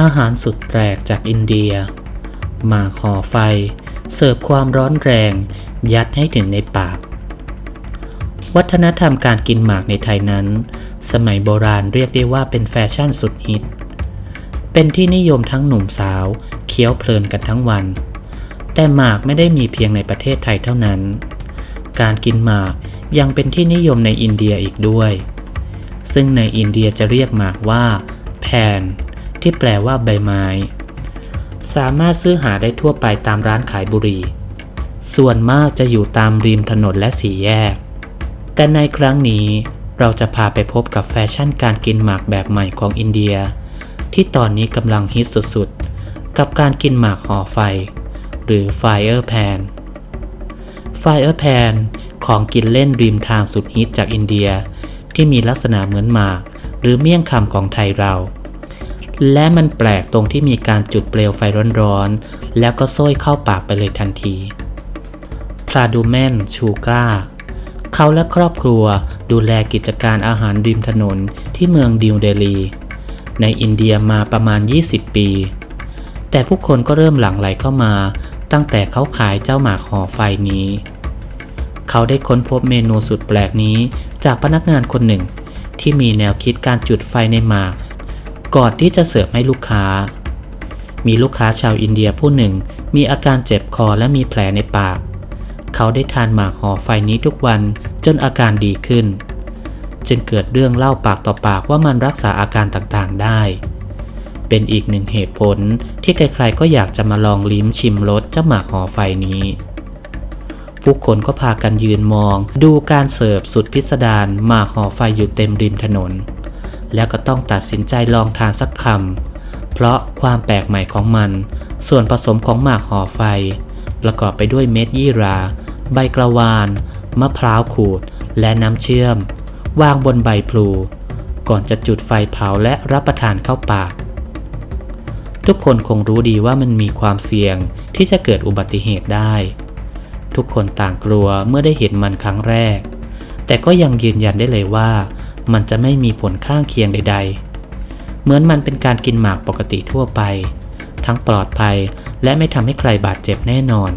อาหารสุดแปลกจากอินเดีย มาห่อไฟ เสิร์ฟความร้อนแรง ยัดให้ถึงในปาก วัฒนธรรมการกินหมากในไทยนั้น สมัยโบราณเรียกได้ว่าเป็นแฟชั่นสุดฮิต เป็นที่นิยมทั้งหนุ่มสาว เคี้ยวเพลินกันทั้งวัน แต่หมากไม่ได้มีเพียงในประเทศไทยเท่านั้น การกินหมากยังเป็นที่นิยมในอินเดียอีกด้วย ซึ่งในอินเดียจะเรียกหมากว่าแพน ที่แปลว่าใบไม้ สามารถซื้อหาได้ทั่วไปตามร้านขายบุหรี่ ส่วนมากจะอยู่ตามริมถนนและสีแยก แต่ในครั้งนี้เราจะพาไปพบกับแฟชั่นการกินหมากแบบใหม่ของอินเดีย ที่ตอนนี้กำลังฮิตสุดๆ กับการกินหมากห่อไฟ หรือ Fire Pan Fire Pan ของกินเล่นริมทางสุดฮิตจากอินเดีย ที่มีลักษณะเหมือนหมาก หรือเมี่ยงคำของไทยเรา และมันแปลกตรงที่มีการจุดเปลวไฟร้อนๆ แล้วก็โซ้ยเข้าปากไปเลยทันทีพลาดูแมนชูก้า เขาและครอบครัวดูแลกิจการอาหารริมถนนที่เมืองดิวเดลี ในอินเดียมาประมาณ 20 ปี แต่ผู้คนก็เริ่มหลั่งไหลเข้ามา ตั้งแต่เขาขายเจ้าหมากห่อไฟนี้ เขาได้ค้นพบเมนูสุดแปลกนี้จากพนักงานคนหนึ่งที่มีแนวคิดการจุดไฟในหมาก ก่อนที่จะเสิร์ฟให้ลูกค้า มีลูกค้าชาวอินเดียผู้หนึ่งมีอาการเจ็บคอและมีแผลในปาก เขาได้ทานหมากห่อไฟนี้ทุกวันจนอาการดีขึ้น จึงเกิดเรื่องเล่าปากต่อปากว่ามันรักษาอาการต่างๆได้ เป็นอีกหนึ่งเหตุผลที่ใครๆก็อยากจะมาลองลิ้มชิมรสเจ้าหมากห่อไฟนี้ผู้คนก็พากันยืนมอง ดูการเสิร์ฟสุดพิสดารหมากห่อไฟอยู่เต็มริมถนน แล้วก็ต้องตัดสินใจลองทานสักคำเพราะความแปลกใหม่ของมัน ส่วนผสมของหมากห่อไฟ ประกอบไปด้วยเม็ดยี่รา ใบกระวาน มะพร้าวขูด และน้ำเชื่อม วางบนใบพลู ก่อนจะจุดไฟเผาและรับประทานเข้าปากทุกคนคงรู้ดีว่ามันมีความเสี่ยงที่จะเกิดอุบัติเหตุได้ ทุกคนต่างกลัวเมื่อได้เห็นมันครั้งแรก แต่ก็ยังยืนยันได้เลยว่า มันจะไม่มีผลข้างเคียงใด ๆ เหมือนมันเป็นการกินหมากปกติทั่วไป ทั้งปลอดภัยและไม่ทำให้ใครบาดเจ็บแน่นอน